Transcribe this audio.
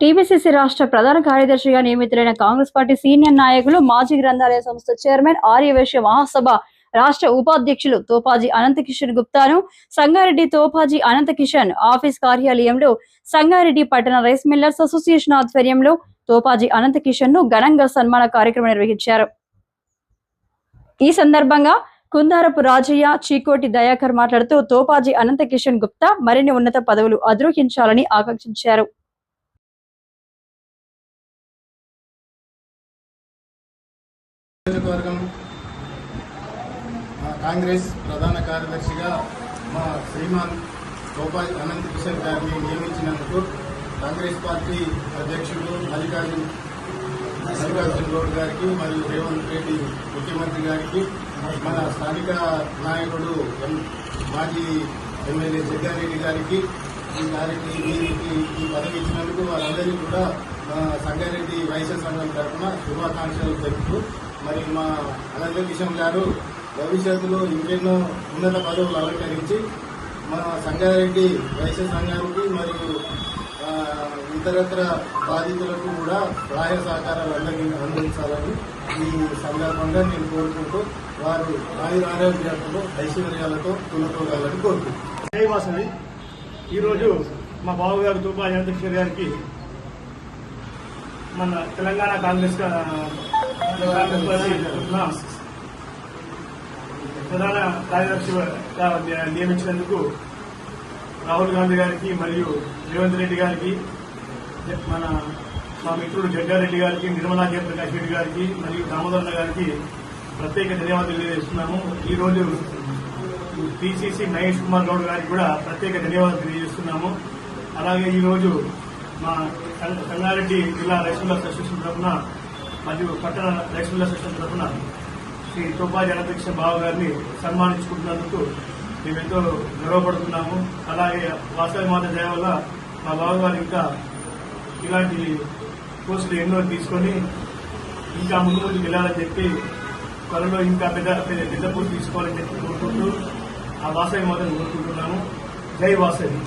TPCC రాష్ట్ర ప్రధాన కార్యదర్శిగా నియమితులైన కాంగ్రెస్ పార్టీ సీనియర్ నాయకులు మాజీ గ్రంథాలయ సంస్థ చైర్మన్ ఆర్యవేశ్య మహాసభ రాష్ట్ర ఉపాధ్యక్షులు తోపాజీ అనంతకిషన్ గుప్తాను సంగారెడ్డి తోపాజీ అనంతకిషన్ ఆఫీస్ కార్యాలయంలో సంగారెడ్డి పట్టణ రైస్ మిల్లర్స్ అసోసియేషన్ ఆధ్వర్యంలో తోపాజీ అనంతకిషన్ను ఘనంగా సన్మాన కార్యక్రమం నిర్వహించారు. ఈ సందర్భంగా కుందారపు రాజయ్య చీకోటి దయాకర్ మాట్లాడుతూ తోపాజీ అనంతకిషన్ గుప్తా మరిన్ని ఉన్నత పదవులు అధిరోహించాలని ఆకాంక్షించారు. నియోజకవర్గం కాంగ్రెస్ ప్రధాన కార్యదర్శిగా మా శ్రీమాన్ గోపాల్ అనంత్ కిషన్ గారిని నియమించినందుకు కాంగ్రెస్ పార్టీ అధ్యక్షుడు మల్లికార్జున్ మల్లికార్జున్ గౌడ్ గారికి మరియు రేవంత్ రెడ్డి ముఖ్యమంత్రి గారికి మన స్థానిక నాయకుడు ఎం- మాజీ ఎమ్మెల్యే జగ్గారెడ్డి గారికి ఈ గారికి వీరికి ఈ పదవి ఇచ్చినందుకు వారందరికీ కూడా మా సంగారెడ్డి వైశ్య సంఘం తరఫున శుభాకాంక్షలు తెలుపుతూ మరి మా అనంత కిషన్ గారు భవిష్యత్తులో ఇంకెన్నో ఉన్నత పదవులు అలంకరించి మన సంగారెడ్డి వైశ్య సంఘానికి మరియు ఇతరత్ర బాధితులకు కూడా సహాయ సహకారాలు అందరి అందించాలని ఈ సందర్భంగా నేను కోరుకుంటూ వారు ఆయురారోగ్యాలతో ఐశ్వర్యాలతో తులతోగాలని కోరుకుంటున్నాను. ఈరోజు మా బావగారు తూపా అనంతకిషోర్ గారికి మన తెలంగాణ కాంగ్రెస్ కాంగ్రెస్ పార్టీ ప్రధాన కార్యదర్శిగా నియమించినందుకు రాహుల్ గాంధీ గారికి మరియు రేవంత్ రెడ్డి గారికి మన మా మిత్రుడు జగ్గారెడ్డి గారికి నిర్మలా జయప్రకాష్ రెడ్డి గారికి మరియు దామోదర్ గారికి ప్రత్యేక ధన్యవాదాలు తెలియజేస్తున్నాము. ఈ రోజు పిసిసి మహేష్ కుమార్ గౌడ్ గారికి కూడా ప్రత్యేక ధన్యవాదాలు తెలియజేస్తున్నాము. అలాగే ఈరోజు మా సంగారెడ్డి జిల్లా రైస్ మిల్లర్స్ అసోసియేషన్ తరఫున మరియు పట్టణ రైస్ మిల్లర్స్ అసోసియేషన్ తరఫున శ్రీ తోపా జనదీక్ష బావ గారిని సన్మానించుకుంటున్నందుకు మేమెంతో గర్వపడుతున్నాము. అలాగే వాసవి మాత దయ వల్ల మా బావగారు ఇంకా ఇలాంటి పోస్టులు ఎన్నో తీసుకొని ఇంకా ముందు ముందుకు వెళ్ళాలని చెప్పి త్వరలో ఇంకా పెద్ద పెద్ద పెద్ద తీసుకోవాలని చెప్పి కోరుకుంటూ ఆ వాసవి మాతను కోరుకుంటున్నాము. జై వాసవి